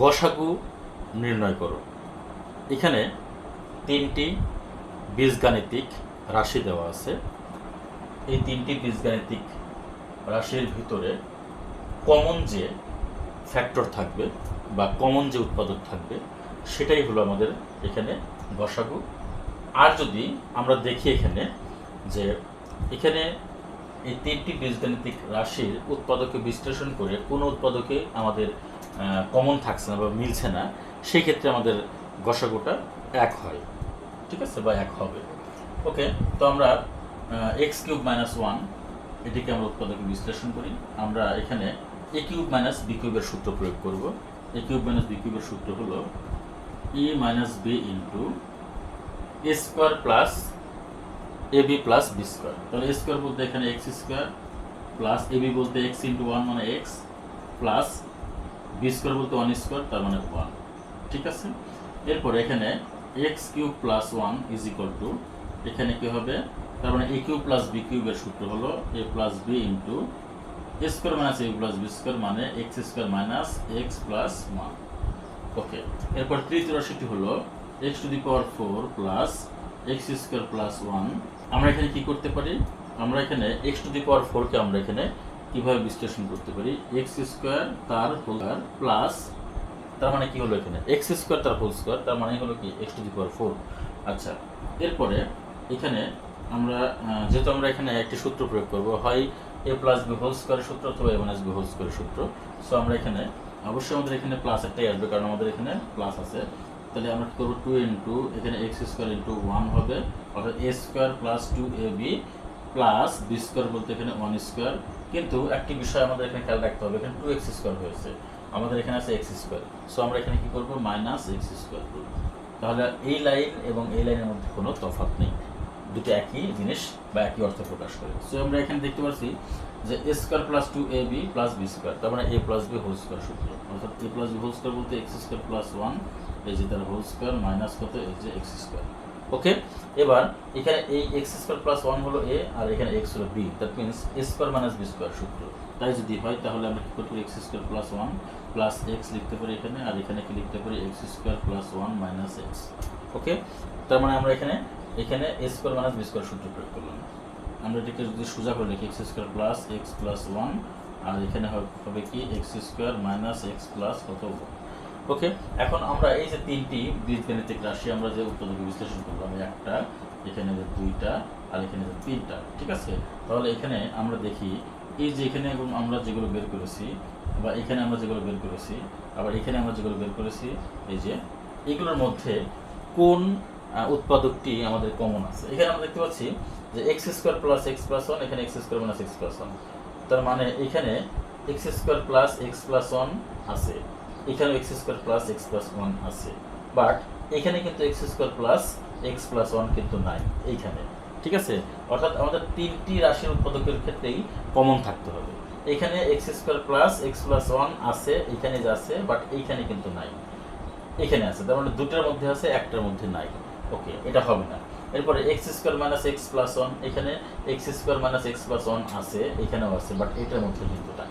গসাগু নির্ণয় করো। এখানে তিনটি বীজগাণিতিক রাশি দেওয়া আছে। এই তিনটি বীজগাণিতিক রাশির ভিতরে কমন যে ফ্যাক্টর থাকবে বা কমন যে উৎপাদক থাকবে, সেটাই হলো আমাদের এখানে গসাগু আর যদি আমরা দেখি এখানে যে এখানে এই তিনটি বীজগাণিতিক রাশির উৎপাদকে বিশ্লেষণ করে কোনো উৎপাদকে আমাদের কমন থাকছে না বা মিলছে না সেই ক্ষেত্রে আমাদের গসাগুটা এক হয়। ঠিক আছে? বা এক হবে। ওকে, তো আমরা এক্স কিউব মাইনাস ওয়ান, এটিকে আমরা উৎপাদকে বিশ্লেষণ করি। আমরা এখানে এ কিউব মাইনাস বি কিউবের সূত্র প্রয়োগ করব। এ কিউব মাইনাস বি কিউবের সূত্র হলো ই minus B into A square plus A B plus B square তাহলে স্কোয়ার বলতে এখানে X square plus A B বলতে এক্স ইন্টু ওয়ান মানে এক্স প্লাস বি বলতে ওয়ান স্কোয়ার, তার মানে ওয়ান ঠিক আছে? এরপর এখানে X cube plus one is equal to এখানে কি হবে? তার মানে এ কিউব প্লাস বি কিউবের সূত্র হলো A plus B into square minus A plus B square মানে X square minus X plus one okay এরপর তৃতীয় রাশিটি হলো X to the power four plus X square plus one আমরা এখানে কি করতে পারি? আমরা এখানে এক্স টু দি পাওয়ার ফোরকে আমরা এখানে কীভাবে বিশ্লেষণ করতে পারি? এক্স স্কোয়ার তার হোল প্লাস তার মানে কি হলো এখানে? এক্স স্কোয়ার তার হোল স্কোয়ার তার মানে হলো কি? X to the power four আচ্ছা এরপরে এখানে আমরা যেহেতু আমরা এখানে একটি সূত্র প্রয়োগ করব, হয় এ প্লাস বি হোল স্কোয়ারের সূত্র অথবা এ মাইনাস বি হোল স্কোয়ারের সূত্র সো আমরা এখানে অবশ্যই আমাদের এখানে প্লাস একটাই আসবে, কারণ আমাদের এখানে প্লাস আছে। তাহলে আমরা কি করব? টু ইন্টু এখানে এক্স স্কোয়ার ইন্টু ওয়ান হবে, অর্থাৎ A square plus two A B plus B square বলতে এখানে ওয়ান স্কোয়ার কিন্তু একটি বিষয় আমাদের এখানে খেয়াল রাখতে হবে, এখানে টু এক্স স্কোয়ার হয়েছে। আমাদের এখানে আছে এক্স স্কোয়ার সো আমরা এখানে কি করব? মাইনাস এক্স স্কোয়ার করব। তাহলে এই লাইন এবং এই লাইনের মধ্যে কোনো তফাৎ নেই। দুটো একই জিনিস বা একই অর্থ প্রকাশ করে। সো আমরা এখানে দেখতে পাচ্ছি যে A square plus two A B plus B square তার মানে A plus B whole square সূত্র। অর্থাৎ A plus B whole square বলতে এক্স স্কোয়ার প্লাস ওয়ান এই যে তার হোল স্কোয়ার মাইনাস কত? এই যে এক্স স্কোয়ার ওকে এবার এখানে এই এক্স স্কোয়ার প্লাস ওয়ান হলো এ আর এখানে এক্স হলো B that means A square minus B square সূত্র। তাই যদি হয়, তাহলে আমরা কি করতে পারি X square plus one plus X লিখতে পারি এখানে আর এখানে কি লিখতে পারি? X square plus one minus X okay তার মানে আমরা এখানে এখানে A square minus B square সূত্র প্রয়োগ করলাম। আমরা এটাকে যদি সোজা করে লিখি X square plus X plus one আর এখানে হবে কি? X square minus X plus কত? ওকে এখন আমরা এই যে তিনটি বীজগণিতিক রাশি, আমরা যে উৎপাদক বিশ্লেষণ করলাম একটা, এখানে যে দুইটা, আর এখানে যে তিনটা, ঠিক আছে? তাহলে এখানে আমরা দেখি, এই যে এখানে এবং আমরা যেগুলো বের করেছি, বা এখানে আমরা যেগুলো বের করেছি, আবার এখানে আমরা যেগুলো বের করেছি, এই যে এগুলোর মধ্যে কোন উৎপাদকটি আমাদের কমন আছে? এখানে আমরা দেখতে পাচ্ছি যে X square plus X plus one এখানে X square minus X plus one তার মানে এখানে X square plus X plus one আছে। এখানে X square plus X plus one আছে। বাট এখানে কিন্তু X square plus X plus one কিন্তু নাই, এইখানে। ঠিক আছে? অর্থাৎ আমাদের তিনটি রাশির উৎপাদকের ক্ষেত্রেই কমন থাকতে হবে। এখানে X square plus X plus one আছে, এখানে যে আছে বাট এইখানে কিন্তু নাই। এখানে আছে, তার মানে দুটার মধ্যে আছে, একটার মধ্যে নাই। ওকে এটা হবে না। এরপরে X square minus X plus one এখানে X square minus X plus one আছে, এখানেও আছে বাট এটার মধ্যে কিন্তু নাই।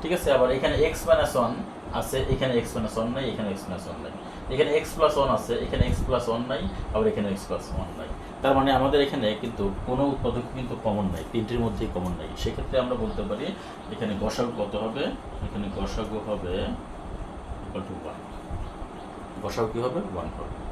ঠিক আছে? আবার এখানে এক্স মাইনাস ওয়ান আছে, এখানে এক্স মাইনাস ওয়ান নাই, এখানে এক্স মাইনাস ওয়ান নাই। এখানে এক্স প্লাস ওয়ান আছে, এখানে এক্স প্লাস ওয়ান নাই, আবার এখানে এক্স প্লাস ওয়ান নাই। তার মানে আমাদের এখানে কিন্তু কোনো উৎপাদক কিন্তু কমন নাই, তিনটির মধ্যেই কমন নাই। সেক্ষেত্রে আমরা বলতে পারি, এখানে গসাগু কত হবে? এখানে গসাগু হবে ইকুয়াল ওয়ান কী হবে? ওয়ান হবে।